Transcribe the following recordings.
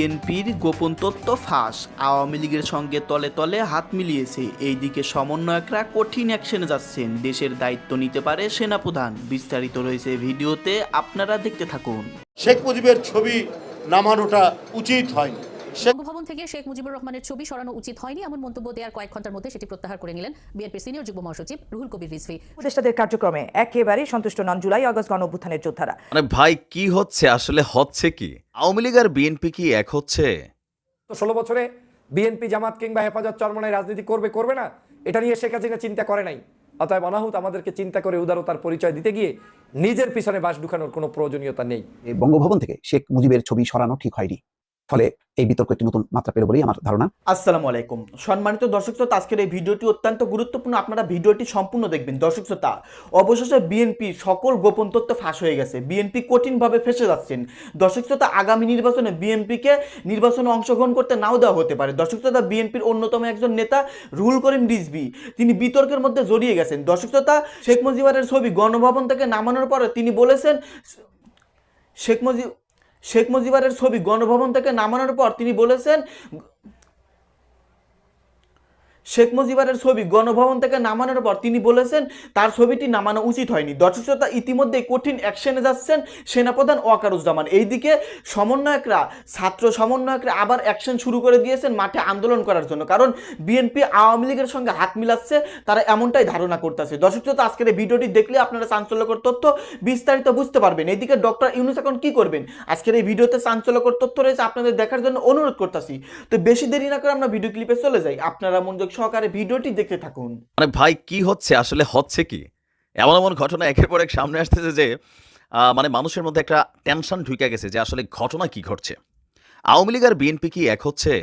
বিএনপির গোপন তথ্য ফাঁস। আওয়ামী লীগের সঙ্গে তলে তলে হাত মিলিয়েছে। এইদিকে সমন্বয়করা কঠিন অ্যাকশনে যাচ্ছেন। দেশের দায়িত্ব নিতে পারে সেনাপ্রধান। বিস্তারিত রয়েছে ভিডিওতে, আপনারা দেখতে থাকুন। শেখ মুজিবের ছবি নামানোটা উচিত হয়নি। বঙ্গভবন থেকে শেখ মুজিবুর রহমানের ছবি সরানো উচিত হয়নি। এমন মন্তব্য দেওয়ার কয়েক ঘণ্টার মধ্যে সেটি প্রত্যাহার করে নিলেন বিএনপির সিনিয়র যুগ্ম মহাসচিব রুহুল কবির রিজভি। উপদেষ্টাদের কার্যক্রমে একেবারেই সন্তুষ্ট নন জুলাই আগস্ট গণ অভ্যুত্থানের যোদ্ধারা। মানে ভাই কি হচ্ছে? আসলে হচ্ছে কি? আওয়ামী লীগ আর বিএনপি কি এক হচ্ছে? তো ষোলো বছরে বিএনপি জামাত কিংবা হেফাজত চরমনায় রাজনীতি করবে করবে না? এটা নিয়ে শেখ হাসিনা চিন্তা করে নাই। অতএব অনাহুত আমাদেরকে চিন্তা করে উদারতার পরিচয় দিতে গিয়ে নিজের পিছনে বাস ঢুকানোর কোনো প্রয়োজনীয়তা নেই। এই বঙ্গভবন থেকে শেখ মুজিবের ছবি সরানো ঠিক হয়নি। ফলে এই বিতর্ক একটি নতুন মাত্রা পেল বলেই আমার ধারণা। আসসালামু আলাইকুম। সম্মানিত দর্শক শ্রোতা, আজকের এই ভিডিওটি অত্যন্ত গুরুত্বপূর্ণ। আপনারা ভিডিওটি সম্পূর্ণ দেখবেন। দর্শক শ্রোতা, অবশেষে বিএনপি সকল গোপন তথ্য ফাঁস হয়ে গেছে। বিএনপি কঠিনভাবে ফেসে যাচ্ছেন। দর্শক শ্রোতা, আগামী নির্বাচনে বিএনপিকে নির্বাচনে অংশগ্রহণ করতে নাও দেওয়া হতে পারে। দর্শক শ্রোতা, বিএনপির অন্যতম একজন নেতা রুহুল করিম রিজভি, তিনি বিতর্কের মধ্যে জড়িয়ে গেছেন। দর্শক শ্রোতা, শেখ মুজিবের ছবি গণভবন থেকে নামানোর পরে তিনি বলেছেন, শেখ মুজিব শেখ মুজিবারের ছবি গণভবন থেকে নামানোর পর তিনি বলেছেন শেখ মুজিবারের ছবি গণভবন থেকে নামানোর পর তিনি বলেছেন, তার ছবিটি নামানো উচিত হয়নি। দর্শক শ্রোতা ইতিমধ্যে কঠিন অ্যাকশনে যাচ্ছেন সেনাপ্রধান ওয়াকারুজ্জামান। এইদিকে সমন্বয়করা, ছাত্র সমন্বয়করা আবার অ্যাকশন শুরু করে দিয়েছেন মাঠে আন্দোলন করার জন্য। কারণ বিএনপি আওয়ামী লীগের সঙ্গে হাত মিলাচ্ছে, তারা এমনটাই ধারণা করতেছে। দর্শক শ্রোতা আজকের এই ভিডিওটি দেখলে আপনারা চাঞ্চল্যকর তথ্য বিস্তারিত বুঝতে পারবেন। এইদিকে ডক্টর ইউনুস এখন কি করবেন? আজকের এই ভিডিওতে চাঞ্চল্যকর তথ্য রয়েছে, আপনাদের দেখার জন্য অনুরোধ করতেছি। তো বেশি দেরি না করে আমরা ভিডিও ক্লিপে চলে যাই। আপনারা মনোযোগ সহকারে ভিডিওটি দেখতে থাকুন। মানে ভাই, কি হচ্ছে? আসলে হচ্ছে কি? এমন এমন ঘটনা একের পর এক সামনে আসতেছে যে মানে মানুষের মধ্যে একটা টেনশন ঢুকে গেছে যে, আসলে ঘটনা কি ঘটছে? আওয়ামী লীগ আর বিএনপি কি এক হচ্ছে?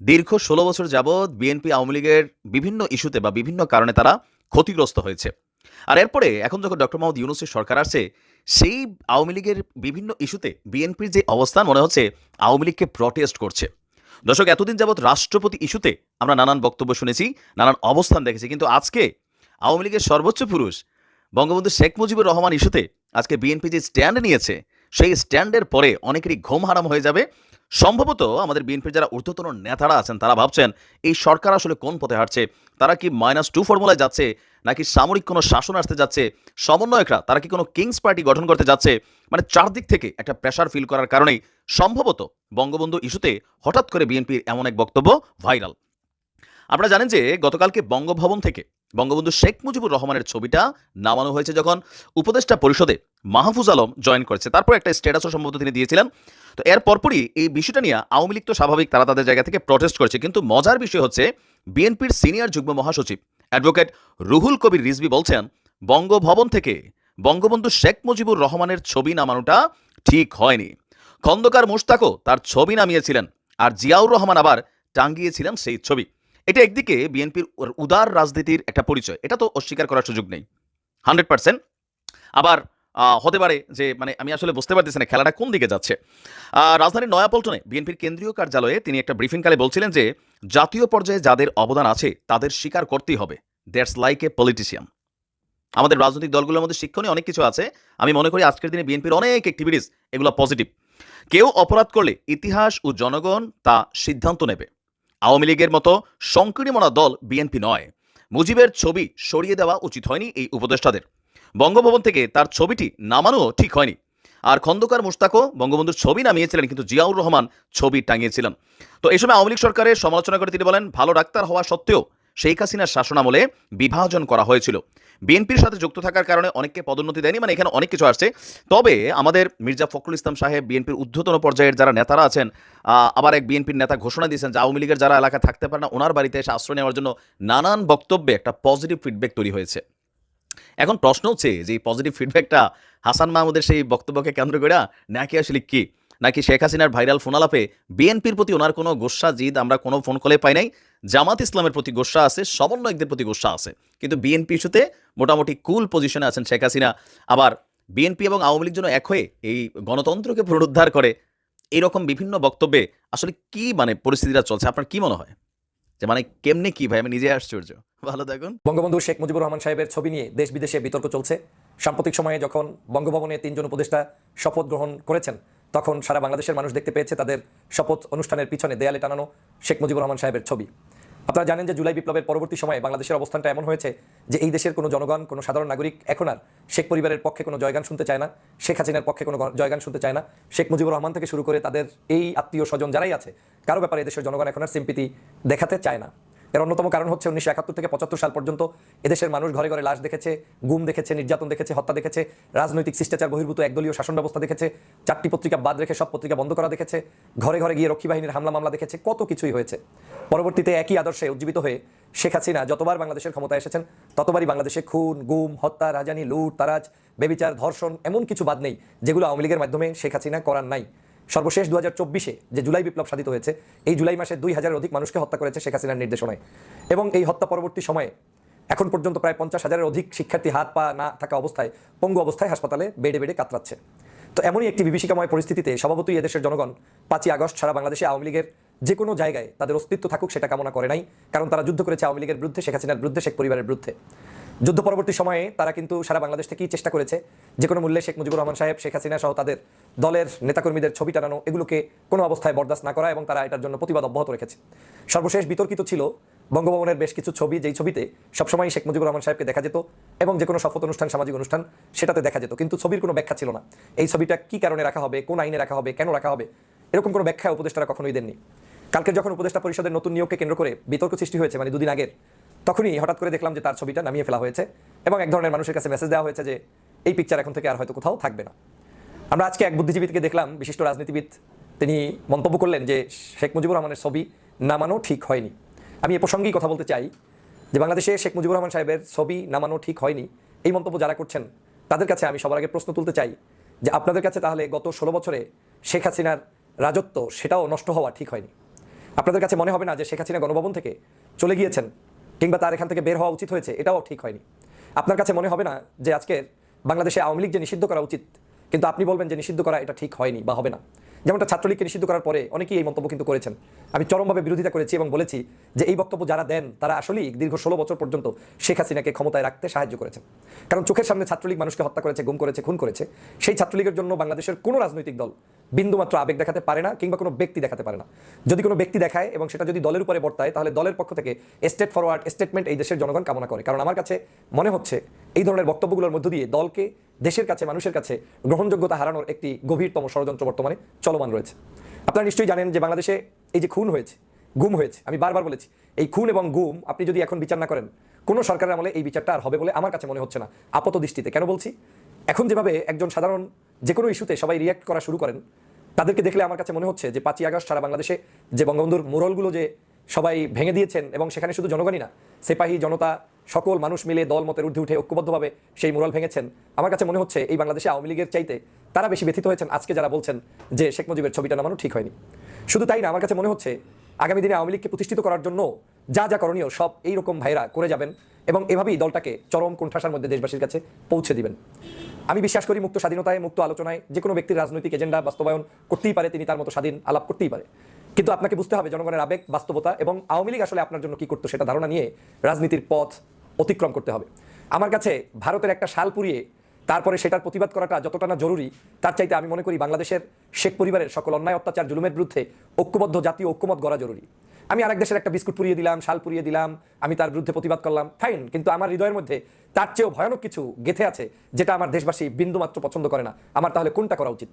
দীর্ঘ ষোলো বছর যাবৎ বিএনপি আওয়ামী লীগের বিভিন্ন ইস্যুতে বা বিভিন্ন কারণে তারা ক্ষতিগ্রস্ত হয়েছে। আর এরপরে এখন যখন ডক্টর মোহাম্মদ ইউনুসের সরকার আসছে, সেই আওয়ামী লীগের বিভিন্ন ইস্যুতে বিএনপির যে অবস্থান মনে হচ্ছে, আওয়ামী লীগকে প্রটেস্ট করছে। দর্শক, এতদিন যাবৎ রাষ্ট্রপতি ইস্যুতে আমরা নানান বক্তব্য শুনেছি, নানান অবস্থান দেখেছি, কিন্তু আজকে আওয়ামী লীগের সর্বোচ্চ পুরুষ বঙ্গবন্ধু শেখ মুজিবুর রহমান ইস্যুতে আজকে বিএনপি যে স্ট্যান্ড নিয়েছে, সেই স্ট্যান্ডের পরে অনেকেরই ঘুম হারাম হয়ে যাবে। সম্ভবত আমাদের বিএনপির যারা ঊর্ধ্বতন নেতারা আছেন, তারা ভাবছেন, এই সরকার আসলে কোন পথে হাঁটছে? তারা কি মাইনাস টু ফর্মুলায় যাচ্ছে? নাকি সামরিক কোনো শাসন আসতে যাচ্ছে? সমন্বয়করা, তারা কি কোনো কিংস পার্টি গঠন করতে যাচ্ছে? মানে চারদিক থেকে একটা প্রেশার ফিল করার কারণেই সম্ভবত বঙ্গবন্ধু ইস্যুতে হঠাৎ করে বিএনপির এমন এক বক্তব্য ভাইরাল আপনারা জানেন যে গতকালকে বঙ্গভবন থেকে বঙ্গবন্ধু শেখ মুজিবুর রহমানের ছবিটা নামানো হয়েছে যখন উপদেষ্টা পরিষদে মাহফুজ আলম জয়েন করেছে। তারপর একটা স্ট্যাটাসও সম্ভবত তিনি দিয়েছিলেন। তো এর পরপরই এই বিষয়টা নিয়ে আওয়ামী লীগ তো স্বাভাবিক, তারা তাদের জায়গা থেকে প্রটেস্ট করেছে। কিন্তু মজার বিষয় হচ্ছে, বিএনপির সিনিয়র যুগ্ম মহাসচিব অ্যাডভোকেট রুহুল কবির রিজভি বলছেন, বঙ্গভবন থেকে বঙ্গবন্ধু শেখ মুজিবুর রহমানের ছবি নামানোটা ঠিক হয়নি। খন্দকার মুশতাকও তার ছবি নামিয়েছিলেন আর জিয়াউর রহমান আবার টাঙ্গিয়েছিলেন সেই ছবি। এটা একদিকে বিএনপির উদার রাজনীতির একটা পরিচয়। এটা তো অস্বীকার করার সুযোগ নেই। Hundred percent. আবার হতে পারে যে মানে আমি আসলে বুঝতে পারতেছি না খেলাটা কোন দিকে যাচ্ছে। রাজধানীর নয়াপল্টনে বিএনপির কেন্দ্রীয় কার্যালয়ে তিনি একটা ব্রিফিংকালে বলছিলেন যে, জাতীয় পর্যায়ে যাদের অবদান আছে, তাদের স্বীকার করতেই হবে। That's like a politician. আমাদের রাজনৈতিক দলগুলোর মধ্যে শিক্ষণীয় অনেক কিছু আছে। আমি মনে করি আজকের দিনে বিএনপির অনেক অ্যাক্টিভিটিস এগুলো পজিটিভ কেউ অপরাধ করলে ইতিহাস ও জনগণ তা সিদ্ধান্ত নেবে। আওয়ামী লীগের মতো সংকীর্ণমনা দল বিএনপি নয়। মুজিবের ছবি সরিয়ে দেওয়া উচিত হয়নি এই উপদেষ্টাদের। বঙ্গভবন থেকে তার ছবিটি নামানোও ঠিক হয়নি। আর খন্দকার মুস্তাকও বঙ্গবন্ধুর ছবি নামিয়েছিলেন, কিন্তু জিয়াউর রহমান ছবি টাঙিয়েছিলেন। তো এই সময় আওয়ামী লীগ সরকারের সমালোচনা করে তিনি বলেন, ভালো ডাক্তার হওয়া সত্ত্বেও শেখ হাসিনার শাসনামলে বিভাজন করা হয়েছিল। বিএনপির সাথে যুক্ত থাকার কারণে অনেককে পদোন্নতি দেয়নি মানে এখানে অনেক কিছু আসছে। তবে আমাদের মির্জা ফখরুল ইসলাম সাহেব বিএনপির ঊর্ধ্বতন পর্যায়ের যারা নেতারা আছেন আবার এক বিএনপির নেতা ঘোষণা দিয়েছেন যে আওয়ামী লীগের যারা এলাকায় থাকতে পারে না, ওনার বাড়িতে এসে আশ্রয় নেওয়ার জন্য নানান বক্তব্যে একটা পজিটিভ ফিডব্যাক তৈরি হয়েছে। এখন প্রশ্ন হচ্ছে যে এই পজিটিভ ফিডব্যাকটা হাসান মাহমুদের সেই বক্তব্যকে কেন্দ্র করে নাকি আসলে কি? নাকি শেখ হাসিনার ভাইরাল ফোনালাপে বিএনপির প্রতি ওনার কোনো গোসা জিদ আমরা কোনো ফোন কলে পাই নাই? জামাত ইসলামের প্রতি গোসা আছে, সমন্বয়কদের প্রতি গোসা আছে। কিন্তু বিএনপি ইস্যুতে মোটামুটি কুল পজিশনে আছেন শেখ হাসিনা। আবার বিএনপি এবং আওয়ামী লীগ যেন এক হয়ে এই গণতন্ত্রকে পুনরুদ্ধার করে, এরকম বিভিন্ন বক্তব্যে আসলে কি মানে পরিস্থিতিটা চলছে? আপনার কি মনে হয়? যে মানে কেমনে কি ভাই? আমি নিজে আশ্চর্য। ভালো থাকুন। বঙ্গবন্ধু শেখ মুজিবুর রহমান সাহেবের ছবি নিয়ে দেশ বিদেশে বিতর্ক চলছে। সাম্প্রতিক সময়ে যখন বঙ্গভবনে তিনজন উপদেষ্টা শপথ গ্রহণ করেছেন তখন সারা বাংলাদেশের মানুষ দেখতে পেয়েছে তাদের শপথ অনুষ্ঠানের পিছনে দেয়ালে টানানো শেখ মুজিবুর রহমান সাহেবের ছবি। আপনারা জানেন যে জুলাই বিপ্লবের পরবর্তী সময়ে বাংলাদেশের অবস্থানটা এমন হয়েছে যে এই দেশের কোনো জনগণ, কোনো সাধারণ নাগরিক এখন আর শেখ পরিবারের পক্ষে কোনো জয়গান শুনতে চায় না, শেখ হাসিনার পক্ষে কোনো জয়গান শুনতে চায় না। শেখ মুজিবুর রহমান থেকে শুরু করে তাদের এই আত্মীয় স্বজন যারাই আছে, কারও ব্যাপারে এদেশের জনগণ এখন আর সিম্পিতি দেখাতে চায় না। এর অন্যতম কারণ হচ্ছে উনিশশো একাত্তর থেকে পঁচাত্তর সাল পর্যন্ত এদেশের মানুষ ঘরে ঘরে লাশ দেখেছে, গুম দেখেছে, নির্যাতন দেখেছে, হত্যা দেখেছে, রাজনৈতিক শিষ্টাচার, বহির্ভূত একদলীয় শাসন ব্যবস্থা দেখেছে, চারটি পত্রিকা বাদ রেখে সব পত্রিকা বন্ধ করা দেখেছে, ঘরে ঘরে গিয়ে রক্ষী বাহিনীর হামলা মামলা দেখেছে, কত কিছুই হয়েছে। পরবর্তীতে একই আদর্শে উজ্জীবিত হয়ে শেখ হাসিনা যতবার বাংলাদেশের ক্ষমতায় এসেছেন, ততবারই বাংলাদেশে খুন, গুম, হত্যা, রাজানি, লুট, তারাজ, বেবিচার, ধর্ষণ, এমন কিছু বাদ নেই, যেগুলো আওয়ামী লীগের মাধ্যমে শেখ হাসিনা করার নাই। সর্বশেষ দু হাজার চব্বিশে যে জুলাই বিপ্লব সাধিত হয়েছে, এই জুলাই মাসে দুই হাজারের অধিক মানুষকে হত্যা করেছে শেখ হাসিনার নির্দেশনায়। এবং এই হত্যা পরবর্তী সময়ে এখন পর্যন্ত প্রায় পঞ্চাশ হাজারের অধিক শিক্ষার্থী হাত পা না থাকা অবস্থায় পঙ্গু অবস্থায় হাসপাতালে বেডে বেডে কাতরাচ্ছে। তো এমনই একটি বিভীষিকাময় পরিস্থিতিতে স্বভাবতই এদেশের জনগণ পাঁচই আগস্ট সারা বাংলাদেশে আওয়ামী লীগের যে কোনো জায়গায় তাদের অস্তিত্ব থাকুক সেটা কামনা করে নাই, কারণ তারা যুদ্ধ করেছে আওয়ামী লীগের বিরুদ্ধে, শেখ হাসিনার বিরুদ্ধে, শেখ পরিবারের বিরুদ্ধে। যুদ্ধ পরবর্তী সময়ে তারা কিন্তু সারা বাংলাদেশ থেকেই চেষ্টা করেছে, যে কোনো মূল্যে শেখ মুজিবুর রহমান সাহেব, শেখ হাসিনা সহ তাদের দলের নেতাকর্মীদের ছবি টানানো, এগুলোকে কোনো অবস্থায় বরদাস্ত না করা এবং তারা এটার জন্য প্রতিবাদ অব্যাহত রেখেছে। সর্বশেষ বিতর্কিত ছিল বঙ্গভবনের বেশ কিছু ছবি, যেই ছবিতে সবসময় শেখ মুজিবুর রহমান সাহেবকে দেখা যেত এবং যে কোনো শপথ অনুষ্ঠান, সামাজিক অনুষ্ঠান, সেটাতে দেখা যেত। কিন্তু ছবির কোনো ব্যাখ্যা ছিল না। এই ছবিটা কি কারণে রাখা হবে, কোন আইনে রাখা হবে, কেন রাখা হবে, এরকম কোনো ব্যাখ্যা উপদেষ্টারা কখনোই দেননি। কালকে যখন উপদেষ্টা পরিষদের নতুন নিয়োগকে কেন্দ্র করে বিতর্ক সৃষ্টি হয়েছে মানে দুদিন আগের তখনই হঠাৎ করে দেখলাম যে তার ছবিটা নামিয়ে ফেলা হয়েছে এবং এক ধরনের মানুষের কাছে মেসেজ দেওয়া হয়েছে যে এই পিকচার এখন থেকে আর হয়তো কোথাও থাকবে না। আমরা আজকে এক বুদ্ধিজীবীকে দেখলাম, বিশিষ্ট রাজনীতিবিদ। তিনি মন্তব্য করলেন যে শেখ মুজিবুর রহমানের ছবি নামানো ঠিক হয়নি। আমি এ প্রসঙ্গেই কথা বলতে চাই যে বাংলাদেশে শেখ মুজিবুর রহমান সাহেবের ছবি নামানো ঠিক হয়নি। এই মন্তব্য যারা করছেন, তাদের কাছে আমি সবার আগে প্রশ্ন তুলতে চাই যে আপনাদের কাছে তাহলে গত ষোলো বছরে শেখ হাসিনার রাজত্ব সেটাও নষ্ট হওয়া ঠিক হয়নি? আপনাদের কাছে মনে হবে না যে শেখ হাসিনা গণভবন থেকে চলে গিয়েছেন? কিংবা তার এখান থেকে বের হওয়া উচিত হয়েছে, এটাও ঠিক হয়নি। আপনার কাছে মনে হবে না যে আজকের বাংলাদেশে আওয়ামী লীগ যে নিষিদ্ধ করা উচিত, কিন্তু আপনি বলবেন যে নিষিদ্ধ করা এটা ঠিক হয়নি বা হবে না। যেমনটা ছাত্রলীগকে নিষিদ্ধ করার পরে অনেকেই এই মন্তব্য কিন্তু করেছেন। আমি চরমভাবে বিরোধিতা করেছি এবং বলেছি যে এই বক্তব্য যারা দেন, তারা আসলেই দীর্ঘ ষোলো বছর পর্যন্ত শেখ হাসিনাকে ক্ষমতায় রাখতে সাহায্য করেছেন। কারণ চোখের সামনে ছাত্রলীগ মানুষকে হত্যা করেছে, গুম করেছে, খুন করেছে, সেই ছাত্রলীগের জন্য বাংলাদেশের কোনো রাজনৈতিক দল বিন্দুমাত্র আবেগ দেখাতে পারে না কিংবা কোনো ব্যক্তি দেখাতে পারে না। যদি কোনো ব্যক্তি দেখায় এবং সেটা যদি দলের উপরে বর্তায়, তাহলে দলের পক্ষ থেকে স্টেট ফরওয়ার্ড স্টেটমেন্ট এই দেশের জনগণ কামনা করে। কারণ আমার কাছে মনে হচ্ছে এই ধরনের বক্তব্যগুলোর মধ্য দিয়ে দলকে, দেশের কাছে, মানুষের কাছে গ্রহণযোগ্যতা হারানোর একটি গভীরতম ষড়যন্ত্র বর্তমানে চলমান রয়েছে। আপনারা নিশ্চয়ই জানেন যে বাংলাদেশে এই যে খুন হয়েছে, গুম হয়েছে, আমি বারবার বলেছি, এই খুন এবং গুম আপনি যদি এখন বিচার না করেন, কোনো সরকারের আমলে এই বিচারটা আর হবে বলে আমার কাছে মনে হচ্ছে না। আপাত দৃষ্টিতে কেন বলছি? এখন যেভাবে একজন সাধারণ যে কোনো ইস্যুতে সবাই রিয়াক্ট করা শুরু করেন। তাদেরকে দেখলে আমার কাছে মনে হচ্ছে যে পাঁচই আগস্ট সারা বাংলাদেশে যে বঙ্গবন্ধুর মুরলগুলো যে সবাই ভেঙে দিয়েছেন এবং সেখানে শুধু জনগণই না, সেপাহী জনতা, সকল মানুষ মিলে দল মতের ঊর্ধ্বে উঠে ঐক্যবদ্ধভাবে সেই মুরাল ভেঙেছেন। আমার কাছে মনে হচ্ছে এই বাংলাদেশে আওয়ামী লীগের চাইতে তারা বেশি ব্যথিত হয়েছেন আজকে যারা বলছেন যে শেখ মুজিবের ছবিটা নামানো ঠিক হয়নি। শুধু তাই না, আমার কাছে মনে হচ্ছে আগামী দিনে আওয়ামী লীগকে প্রতিষ্ঠিত করার জন্য যা যা করণীয় সব এইরকম ভাইরা করে যাবেন এবং এভাবেই দলটাকে চরম কোণঠাসার মধ্যে দেশবাসীর কাছে পৌঁছে দিবেন। আমি বিশ্বাস করি মুক্ত স্বাধীনতায়, মুক্ত আলোচনায় যে কোনো ব্যক্তির রাজনৈতিক এজেন্ডা বাস্তবায়ন করতেই পারে, তিনি তার মতো স্বাধীন আলাপ করতেই পারে। কিন্তু আপনাকে বুঝতে হবে জনগণের আবেগ, বাস্তবতা এবং আওয়ামী লীগ আসলে আপনার জন্য কি করতো সেটা ধারণা নিয়ে রাজনীতির পথ অতিক্রম করতে হবে। আমার কাছে ভারতের একটা শাল পুড়িয়ে তারপরে সেটার প্রতিবাদ করাটা যতটা না জরুরি, তার চাইতে আমি মনে করি বাংলাদেশের শেখ পরিবারের সকল অন্যায়, অত্যাচার, জুলুমের বিরুদ্ধে ঐক্যবদ্ধ জাতীয় ঐক্যমত গড়া জরুরি। আমি আরেক দেশের একটা বিস্কুট পুড়িয়ে দিলাম, শাল পুড়িয়ে দিলাম, আমি তার বিরুদ্ধে প্রতিবাদ করলাম। ফাইন কিন্তু আমার হৃদয়ের মধ্যে তার চেয়েও ভয়ানক কিছু গেথে আছে, যেটা আমার দেশবাসী বিন্দুমাত্র পছন্দ করে না। আমার তাহলে কোনটা করা উচিত?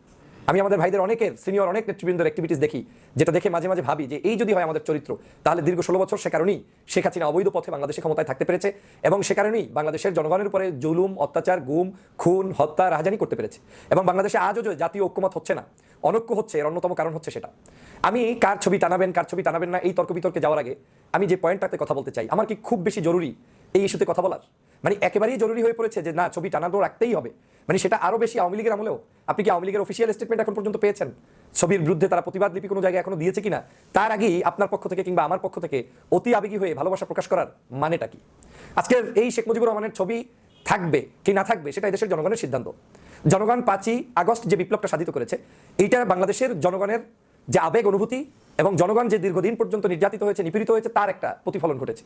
আমি আমাদের ভাইদের অনেকের সিনিয়র অনেক নেতৃবৃন্দের অ্যাক্টিভিটিস দেখি, যেটা দেখে মাঝে মাঝে ভাবি যে এই যদি হয় আমাদের চরিত্র, তাহলে দীর্ঘ ষোলো বছর সে কারণেই শেখ হাসিনা অবৈধ পথে বাংলাদেশে ক্ষমতায় থাকতে পেরেছে এবং সে কারণেই বাংলাদেশের জনগণের উপরে জুলুম, অত্যাচার, গুম, খুন, হত্যা, রাহাজানি করতে পেরেছে এবং বাংলাদেশে আজও যে জাতীয় ঐক্যমত হচ্ছে না, অনৈক্য হচ্ছে, এর অন্যতম কারণ হচ্ছে সেটা। আমি কার ছবি টানাবেন, কার ছবি টানাবেন না এই তর্ক বিতর্কে যাওয়ার আগে আমি যে পয়েন্টটাতে কথা বলতে চাই, আমার কি খুব বেশি জরুরি এই ইস্যুতে কথা বলার? মানে একেবারেই জরুরি হয়ে পড়েছে যে না, ছবি টানানো রাখতেই হবে। মানে সেটা আরও বেশি আওয়ামী লীগের আমলেও। আপনি কি আওয়ামী লীগের অফিসিয়াল স্টেটমেন্ট এখন পর্যন্ত পেয়েছেন? ছবির বিরুদ্ধে তারা প্রতিবাদ লিপি কোনো জায়গায় এখনও দিয়েছে কিনা? তার আগেই আপনার পক্ষ থেকে কিংবা আমার পক্ষ থেকে অতি আবেগী হয়ে ভালোবাসা প্রকাশ করার মানেটা কি? আজকের এই শেখ মুজিবুর রহমানের ছবি থাকবে কি না থাকবে সেটা দেশের জনগণের সিদ্ধান্ত। জনগণ পাঁচই আগস্ট যে বিপ্লবটা সাধিত করেছে, এইটা বাংলাদেশের জনগণের যে আবেগ অনুভূতি এবং জনগণ যে দীর্ঘদিন পর্যন্ত নির্যাতিত হয়েছে, নিপীড়িত হয়েছে, তার একটা প্রতিফলন ঘটেছে।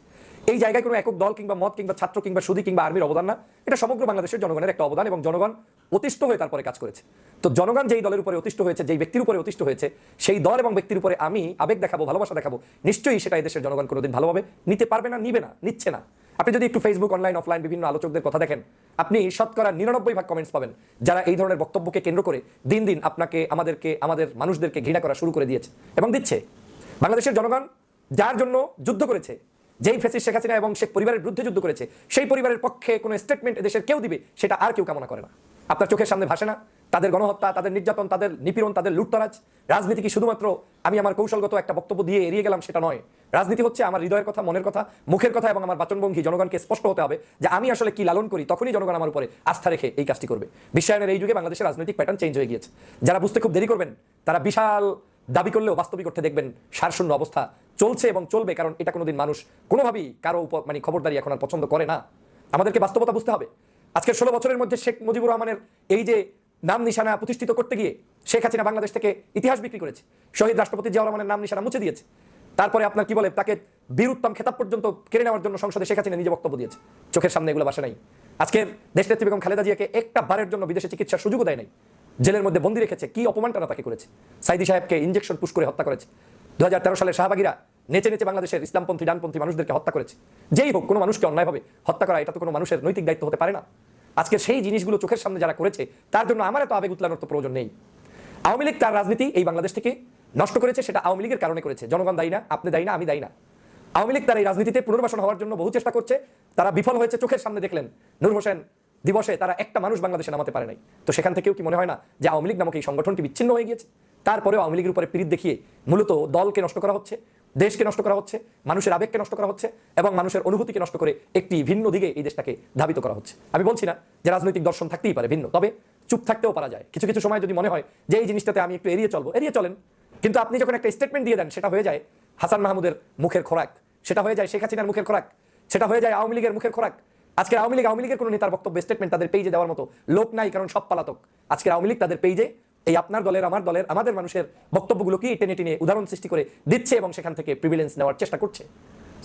এই জায়গায় কোনো একক দল কিংবা মত কিংবা ছাত্র কিংবা সুদী কিংবা আর্মির অবদান না। এটা সমগ্র বাংলাদেশের জনগণের একটা অবদান এবং জনগণ অতিষ্ঠ হয়ে তারপরে কাজ করেছে। তো জনগণ যেই দলের উপরে অতিষ্ঠ হয়েছে, যেই ব্যক্তির উপরে অতিষ্ঠ হয়েছে, সেই দল এবং ব্যক্তির উপরে আমি আবেগ দেখাবো, ভালোবাসা দেখাবো, নিশ্চয়ই সেটা এদেশের জনগণ কোনোদিন ভালোভাবে নিতে পারবে না, নিবে না, নিচ্ছে না। আপনি যদি একটু ফেসবুক অনলাইন অফলাইন বিভিন্ন আলোচকদের কথা দেখেন, আপনি শতকরা নিরানব্বই ভাগ কমেন্টস পাবেন, যারা এই ধরনের বক্তব্যকে কেন্দ্র করে দিন দিন আপনাকে, আমাদেরকে, আমাদের মানুষদেরকে ঘৃণা করা শুরু করে দিয়েছে এবং দিচ্ছে। বাংলাদেশের জনগণ যার জন্য যুদ্ধ করেছে, যেই ফেসিস শেখ হাসিনা এবং শেখ পরিবারের বিরুদ্ধে যুদ্ধ করেছে, সেই পরিবারের পক্ষে কোনো স্টেটমেন্ট দেশের কেউ দিবে, সেটা আর কেউ কামনা করে না। আপনার চোখের সামনে ভাসে না, তাদের গণহত্যা, তাদের নির্যাতন, তাদের নিপীড়ন, তাদের লুটতরাজ, রাজনীতি কি শুধুমাত্র আমি আমার কৌশলগত একটা বক্তব্য দিয়ে এড়িয়ে গেলাম সেটা নয়। রাজনীতি হচ্ছে আমার হৃদয়ের কথা, মনের কথা, মুখের কথা এবং আমার বাচনভঙ্গি জনগণকে স্পষ্ট হতে হবে যে আমি আসলে কি লালন করি, তখনই জনগণ আমার উপরে আস্থা রেখে এই কাজটি করবে। বিশ্বায়নের এই যুগে বাংলাদেশের রাজনৈতিক প্যাটার্ন চেঞ্জ হয়ে গিয়েছে। যারা বুঝতে খুব দেরি করবেন, তারা বিশাল দাবি করলেও বাস্তবিক করতে দেখবেন সারশূন্য অবস্থা চলছে এবং চলবে, কারণ এটা কোনোদিন মানুষ কোনোভাবেই কারও উপর মানে খবরদারি এখন আর পছন্দ করে না। আমাদেরকে বাস্তবতা বুঝতে হবে। আজকের ষোলো বছরের মধ্যে শেখ মুজিবুর রহমানের এই যে নাম নিশানা প্রতিষ্ঠিত করতে গিয়ে শেখ হাসিনা বাংলাদেশ থেকে ইতিহাস বিক্রি করেছে, শহীদ রাষ্ট্রপতি জিয়াউর রহমানের নাম নিশানা মুছে দিয়েছে। তারপরে আপনার কি বলে, তাকে বীরুত্তম খেতাব পর্যন্ত কেড়ে নেওয়ার জন্য সংসদে শেখ হাসিনা নিজে বক্তব্য দিয়েছে। চোখের সামনে এগুলো বাসা নাই। আজকের দেশনেত্রী বেগম খালেদা জিয়াকে একটা বারের জন্য বিদেশে চিকিৎসার সুযোগও দেয় নাই। জেলের মধ্যে বন্দি রেখেছে। কি অপমানটা তাকে করেছে? সাইদি সাহেবকে ইঞ্জেকশন পুশ করে হত্যা করেছে। দু সালে শাহবাগীরা নেচে নেচে বাংলাদেশের ইসলামপন্থী, ডানপন্থী মানুষদেরকে হত্যা করেছে। যেই হোক, কোনো মানুষকে অন্যায়ভাবে হত্যা করা, এটা তো কোনো মানুষের নৈতিক দায়িত্ব হতে পারে না। আজকে সেই জিনিসগুলো চোখের সামনে যারা করেছে, তার জন্য আমার এত আবেগ উতলানোর তো প্রয়োজন নেই। আওয়ামী লীগ তার রাজনীতি এই বাংলাদেশ থেকে নষ্ট করেছে, সেটা আওয়ামী লীগের কারণে করেছে। জনগণ দায়ী না, আপনি দায়ী না, আমি দায়ী না। আওয়ামী লীগ তার এই রাজনীতিতে পুনর্বাসন হওয়ার জন্য বহু চেষ্টা করছে। তারা বিফল হয়েছে, চোখের সামনে দেখলেন। নূর হোসেন দিবসে তারা একটা মানুষ বাংলাদেশে নামাতে পারে নাই। তো সেখান থেকেও কি মনে হয় না যে আওয়ামী লীগ নামক এই সংগঠনটি বিচ্ছিন্ন হয়ে গিয়েছে? তারপরেও আওয়ামী লীগের উপরে পিরিত দেখিয়ে মূলত দলকে নষ্ট করা হচ্ছে, দেশকে নষ্ট করা হচ্ছে, মানুষের আবেগকে নষ্ট করা হচ্ছে এবং মানুষের অনুভূতিকে নষ্ট করে একটি ভিন্ন দিকে এই দেশটাকে ধাবিত করা হচ্ছে। আমি বলছি না যে রাজনৈতিক দর্শন থাকতেই পারে ভিন্ন, তবে চুপ থাকতেও পারা যায়। কিছু কিছু সময় যদি মনে হয় যে এই জিনিসটাতে আমি একটু এড়িয়ে চলবো, এড়িয়ে চলেন। কিন্তু আপনি যখন একটা স্টেটমেন্ট দিয়ে দেন, সেটা হয়ে যায় হাসান মাহমুদের মুখের খোরাক, সেটা হয়ে যায় শেখ হাসিনার মুখের খোরাক, সেটা হয়ে যায় আওয়ামী লীগের মুখের খোরাক আজকের আওয়ামী লীগ, আওয়ামী লীগের কোনো নেতার বক্তব্য স্টেটমেন্ট তাদের পেজে দেওয়ার মতো লোক নাই, কারণ সব পালাতক। আজকের আওয়ামী লীগ তাদের পেজে এই আপনার দলের, আমার দলের, আমাদের মানুষের বক্তব্যগুলোকে টেনে টেনে উদাহরণ সৃষ্টি করে দিচ্ছে এবং সেখান থেকে প্রিভিলেন্স নেওয়ার চেষ্টা করছে?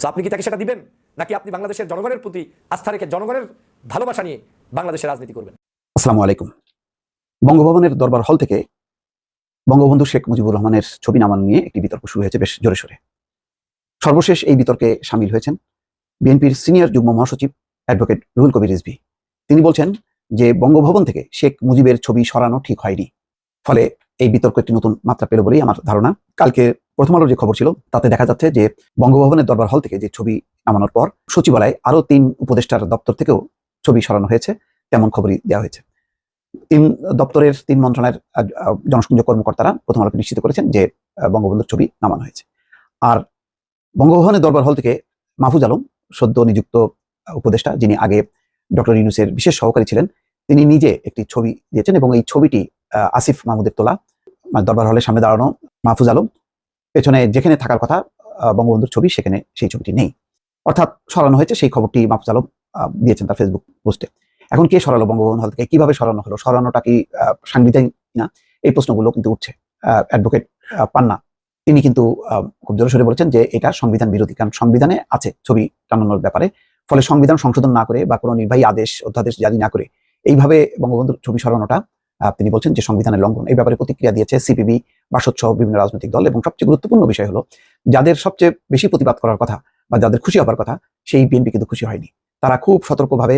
তো আপনি কি তাকে সেটা দিবেন? নাকি আপনি বাংলাদেশের জনগণের প্রতি আস্থা রেখে জনগণের ভালোবাসা নিয়ে বাংলাদেশের রাজনীতি করবেন? আসসালামু আলাইকুম। বঙ্গভবনের দরবার হল থেকে বঙ্গবন্ধু শেখ মুজিবুর রহমানের ছবি নামানো নিয়ে একটি বিতর্ক শুরু হয়েছে বেশ জোরে সোরে। সর্বশেষ এই বিতর্কে সামিল হয়েছেন বিএনপির সিনিয়র যুগ্ম মহাসচিব অ্যাডভোকেট রুহুল কবির রিজভি। তিনি বলছেন যে, বঙ্গভবন থেকে শেখ মুজিবের ছবি সরানো ঠিক হয়নি। ফলে এই বিতর্ক একটি নতুন মাত্রা পেল বলেই আমার ধারণা। কালকে প্রথম আলোর যে খবর ছিল, তাতে দেখা যাচ্ছে যে, বঙ্গভবনের দরবার হল থেকে যে ছবি নামানোর পর সচিবালয়ে আরও তিন উপদেষ্টার দপ্তর থেকেও ছবি সরানো হয়েছে, তেমন খবরই দেওয়া হয়েছে। তিন দপ্তরের তিন মন্ত্রণালয়ের জনসংযোগ কর্মকর্তারা প্রথম আলোকে নিশ্চিত করেছেন যে বঙ্গবন্ধুর ছবি নামানো হয়েছে। আর বঙ্গভবনের দরবার হল থেকে মাহফুজ আলম সদ্য নিযুক্ত উপদেষ্টা যিনি আগে ডক্টর ইউনুসের বিশেষ সহকারী ছিলেন, তিনি নিজে একটি ছবি দিয়েছেন এবং এই ছবিটি আসিফ মাহমুদের তোলা মানে দরবার হলের সামনে দাঁড়ানো মাহফুজ আলম। পেছনে যেখানে থাকার কথা বঙ্গবন্ধুর ছবি, সেখানে সেই ছবিটি নেই। অর্থাৎ সরানো হয়েছে, সেই খবরটি মাহফুজ আলম দিয়েছেন তার ফেসবুক পোস্টে। এখন কে সরালো বঙ্গভবন হল থেকে? কীভাবে সরানো হলো? সরানোটা কি সাংবিধানিক না? এই প্রশ্নগুলো কিন্তু উঠছে। অ্যাডভোকেট পান্না, তিনি কিন্তু খুব জোরে বলেছেন যে এটা সংবিধান বিরোধী। কারণ সংবিধানে আছে ছবি টানানোর ব্যাপারে। ফলে সংবিধান সংশোধন না করে বা কোনো নির্বাহী আদেশ, অধ্যাদেশ জারি না করে, এইভাবে বঙ্গবন্ধুর ছবি সরানোটা তিনি বলছেন যে সংবিধানের লঙ্ঘন। এই ব্যাপারে প্রতিক্রিয়া দিয়েছে সিপিবি, বাসদ সহ বিভিন্ন রাজনৈতিক দল এবং সবচেয়ে গুরুত্বপূর্ণ বিষয় হলো, যাদের সবচেয়ে বেশি প্রতিবাদ করার কথা বা যাদের খুশি হবার কথা, সেই বিএনপি কিন্তু খুশি হয়নি। তারা খুব সতর্কভাবে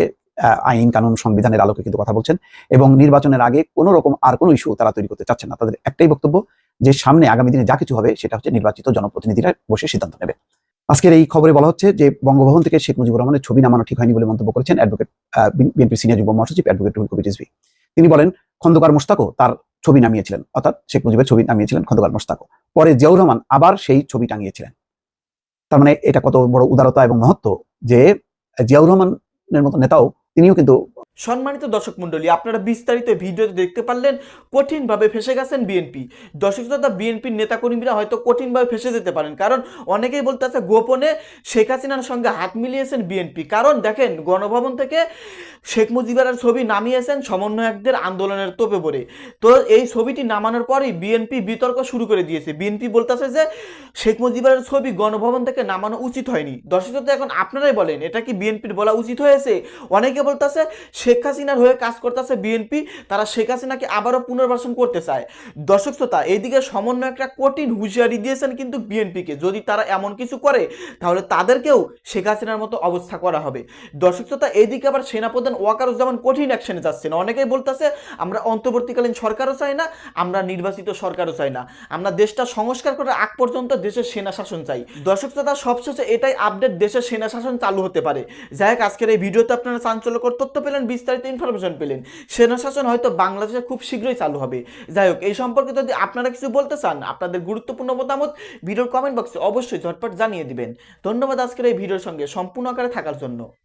আইন কানুন সংবিধানের আলোকে কিন্তু কথা বলছেন এবং নির্বাচনের আগে কোনো রকম আর কোনো ইস্যু তারা তৈরি করতে চাচ্ছেন না। তাদের একটাই বক্তব্য যে সামনে আগামী দিনে যা কিছু হবে, সেটা হচ্ছে নির্বাচিত জনপ্রতিনিধিরা বসে সিদ্ধান্ত নেবে আজকের এই খবরে বলা হচ্ছে যে বঙ্গভবন থেকে শেখ মুজিবুর রহমানের ছবি নামানো ঠিক হয়নি বলে মন্তব্য করেছেন অ্যাডভোকেট বিএনপি সিনিয়র যুব মহাসচিব অ্যাডভোকেট রুহুল কবির রিজভি। তিনি বলেন, খন্দকার মোস্তাকও তার ছবি নামিয়েছিলেন, অর্থাৎ শেখ মুজিবের ছবি নামিয়েছিলেন খন্দকার মোস্তাকও পরে জিয়াউর রহমান আবার সেই ছবি টাঙিয়েছিলেন। তার মানে এটা কত বড় উদারতা এবং মহত্ব যে জিয়াউর রহমানের মতো নেতাও তিনিও কিন্তু সম্মানিত দর্শক মণ্ডলী, আপনারা বিস্তারিত ভিডিওতে দেখতে পারলেন কঠিনভাবে ফেসে গেছেন বিএনপি। দর্শক শ্রোতা, বিএনপির নেতাকর্মীরা হয়তো কঠিনভাবে ফেসে যেতে পারেন। কারণ অনেকেই বলতে আছে, গোপনে শেখ হাসিনার সঙ্গে হাত মিলিয়েছেন বিএনপি। কারণ দেখেন, গণভবন থেকে শেখ মুজিবের ছবি নামিয়েছেন সমন্বয়কদের আন্দোলনের তোপে পড়ে। তো এই ছবিটি নামানোর পরেই বিএনপি বিতর্ক শুরু করে দিয়েছে। বিএনপি বলতেছে যে, শেখ মুজিবের ছবি গণভবন থেকে নামানো উচিত হয়নি। দর্শক এখন আপনারাই বলেন, এটা কি বিএনপির বলা উচিত হয়েছে? অনেকে বলতেছে, শেখ হাসিনার হয়ে কাজ করতেছে বিএনপি তারা শেখ হাসিনাকে আবারও পুনর্বাসন করতে চায়। দর্শক শ্রোতা এইদিকে সমন্বয়করা কঠিন হুঁশিয়ারি দিয়েছেন কিন্তু বিএনপিকে যদি তারা এমন কিছু করে, তাহলে তাদেরকেও শেখ হাসিনার মতো অবস্থা করা হবে। দর্শক শ্রোতা এইদিকে আবার সেনাপ্রধান ওয়াকারুজ্জামান কঠিন অ্যাকশনে যাচ্ছেন। অনেকেই বলতেছে, আমরা অন্তর্বর্তীকালীন সরকারও চাই না, আমরা নির্বাচিত সরকারও চাই না। আমরা দেশটা সংস্কার করার আগ পর্যন্ত দেশের সেনা শাসন চাই। দর্শক শ্রোতা, সবশেষে এটাই আপডেট দেশের সেনা শাসন চালু হতে পারে। যাই হোক, আজকের এই ভিডিওতে আপনারা চাঞ্চল্যকর তথ্য পেলেন, বিস্তারিত ইনফরমেশন পেলেন। সেনা শাসন হয়তো বাংলাদেশে খুব শীঘ্রই চালু হবে। যাই হোক, এই সম্পর্কে যদি আপনারা কিছু বলতে চান, আপনাদের গুরুত্বপূর্ণ মতামত ভিডিওর কমেন্ট বক্সে অবশ্যই ঝটপট জানিয়ে দিবেন। ধন্যবাদ আজকের এই ভিডিওর সঙ্গে, সম্পূর্ণ আকারে থাকার জন্য।